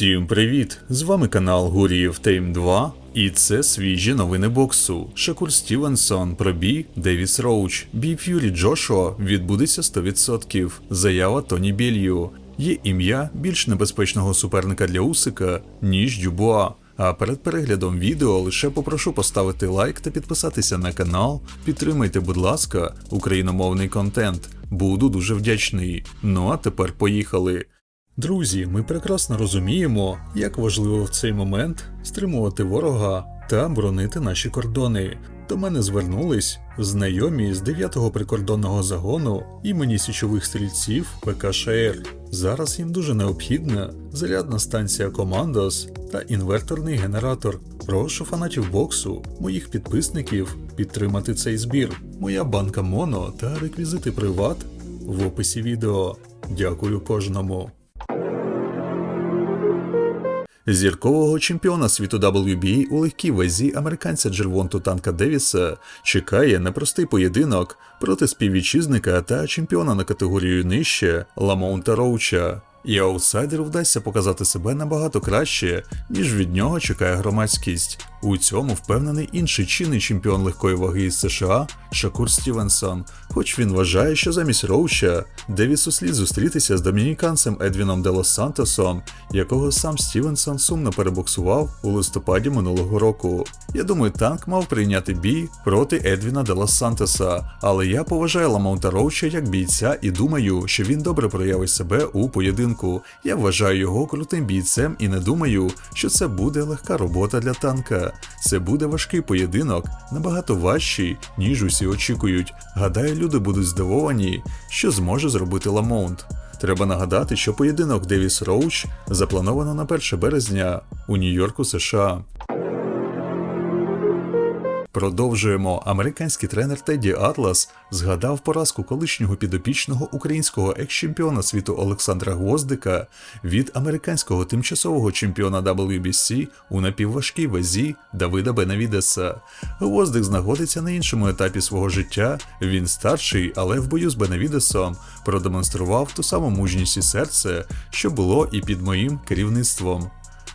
Всім привіт! З вами канал Гуріїв Тейм 2, і це свіжі новини боксу. Шакур Стівенсон про бій Девіс Роуч. Бій Ф'юрі Джошуа відбудеться 100%. Заява Тоні Білью. Є ім'я більш небезпечного суперника для Усика, ніж Дюбуа. А перед переглядом відео лише попрошу поставити лайк та підписатися на канал. Підтримайте, будь ласка, україномовний контент. Буду дуже вдячний. Ну а тепер поїхали. Друзі, ми прекрасно розуміємо, як важливо в цей момент стримувати ворога та боронити наші кордони. До мене звернулись знайомі з 9-го прикордонного загону імені січових стрільців ПКШР. Зараз їм дуже необхідна зарядна станція Командос та інверторний генератор. Прошу фанатів боксу, моїх підписників підтримати цей збір. Моя банка Моно та реквізити Приват в описі відео. Дякую кожному. Зіркового чемпіона світу WBA у легкій вазі американця Джервонту Танка Девіса чекає непростий поєдинок проти співвітчизника та чемпіона на категорію нижче Ламоунта Роуча. І аутсайдеру вдасться показати себе набагато краще, ніж від нього чекає громадськість. У цьому впевнений інший чинний чемпіон легкої ваги із США Шакур Стівенсон. Хоч він вважає, що замість Роуча Девісу слід зустрітися з домініканцем Едвіном Делос Сантосом, якого сам Стівенсон сумно перебоксував у листопаді минулого року. Я думаю, танк мав прийняти бій проти Едвіна Делос Сантоса, але я поважаю Ламонта Роуча як бійця і думаю, що він добре проявить себе у поєдинку. Я вважаю його крутим бійцем і не думаю, що це буде легка робота для танка. Це буде важкий поєдинок, набагато важчий, ніж усі очікують. Гадаю, люди будуть здивовані, що зможе зробити Ламонт. Треба нагадати, що поєдинок Девіс Роуч заплановано на 1 березня у Нью-Йорку, США. Продовжуємо. Американський тренер Теді Атлас згадав поразку колишнього підопічного українського екс-чемпіона світу Олександра Гвоздика від американського тимчасового чемпіона WBC у напівважкій вазі Давида Бенавідеса. Гвоздик знаходиться на іншому етапі свого життя. Він старший, але в бою з Бенавідесом продемонстрував ту саму мужність і серце, що було і під моїм керівництвом.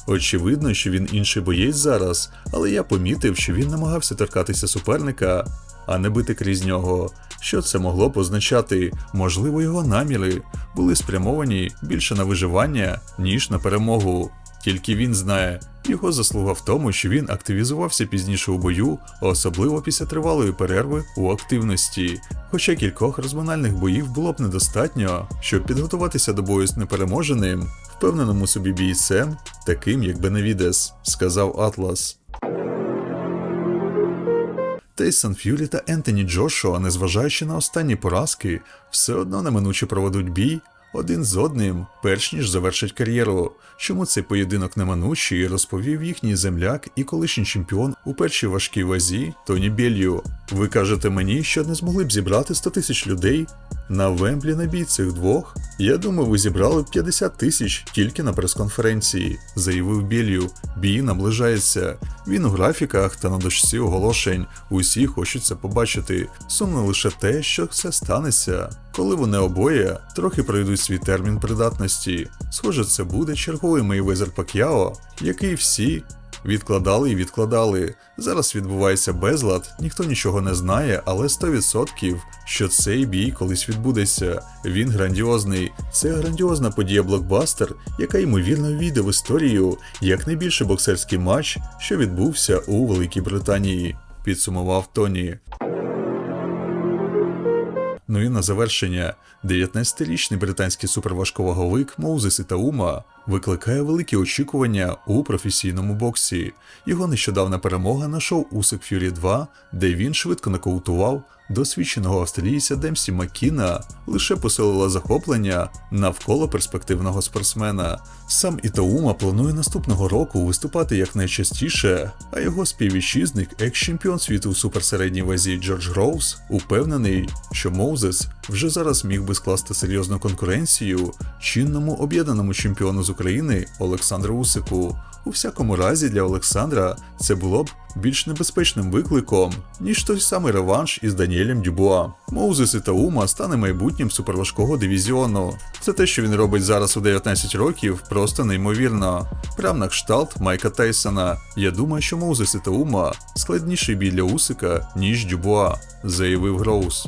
Очевидно, що він інший боєць зараз, але я помітив, що він намагався торкатися суперника, а не бити крізь нього. Що це могло б означати? Можливо, його наміри були спрямовані більше на виживання, ніж на перемогу. Тільки він знає, його заслуга в тому, що він активізувався пізніше у бою, особливо після тривалої перерви у активності. Хоча кількох розминальних боїв було б недостатньо, щоб підготуватися до бою з непереможеним, впевненому собі бійцем, таким як Беневідес, сказав Атлас. Тейсон Ф'юлі та Ентоні Джошуа, незважаючи на останні поразки, все одно неминуче проведуть бій один з одним, перш ніж завершать кар'єру. Чому цей поєдинок неминучий, розповів їхній земляк і колишній чемпіон у першій важкій вазі Тоні Білью. Ви кажете мені, що не змогли б зібрати 100 тисяч людей на Вемблі на бій цих двох? Я думаю, ви зібрали б 50 тисяч тільки на прес-конференції, заявив Білью. Бій наближається. Він у графіках та на дошці оголошень. Усі хочуть це побачити. Сумно лише те, що це станеться. Коли вони обоє трохи пройдуть свій термін придатності. Схоже, це буде черговий Мейвезер Пак'яо, який всі відкладали і відкладали. Зараз відбувається безлад, ніхто нічого не знає, але 100% що цей бій колись відбудеться. Він грандіозний. Це грандіозна подія блокбастер, яка ймовірно війде в історію як найбільший боксерський матч, що відбувся у Великій Британії. Підсумував Тоні. Ну і на завершення, 19-річний британський суперважковаговик Моузес Ітаума викликає великі очікування у професійному боксі. Його нещодавна перемога на шоу Усик Фюрі 2, де він швидко нокаутував досвідченого австралійця Демсі Маккіна, лише посилила захоплення навколо перспективного спортсмена. Сам Ітаума планує наступного року виступати якнайчастіше, а його співвітчизник, екс-чемпіон світу у суперсередній вазі Джордж Гроувс, упевнений, що Моузес вже зараз міг би скласти серйозну конкуренцію чинному об'єднаному чемпіону з України Олександру Усику. У всякому разі, для Олександра це було б більш небезпечним викликом, ніж той самий реванш із Даніелем Дюбуа. Моузес Ітаума стане майбутнім суперважкого дивізіону. Це те, що він робить зараз у 19 років, просто неймовірно. Прям на кшталт Майка Тайсона. Я думаю, що Моузес Ітаума складніший бій для Усика, ніж Дюбуа, заявив Гроус.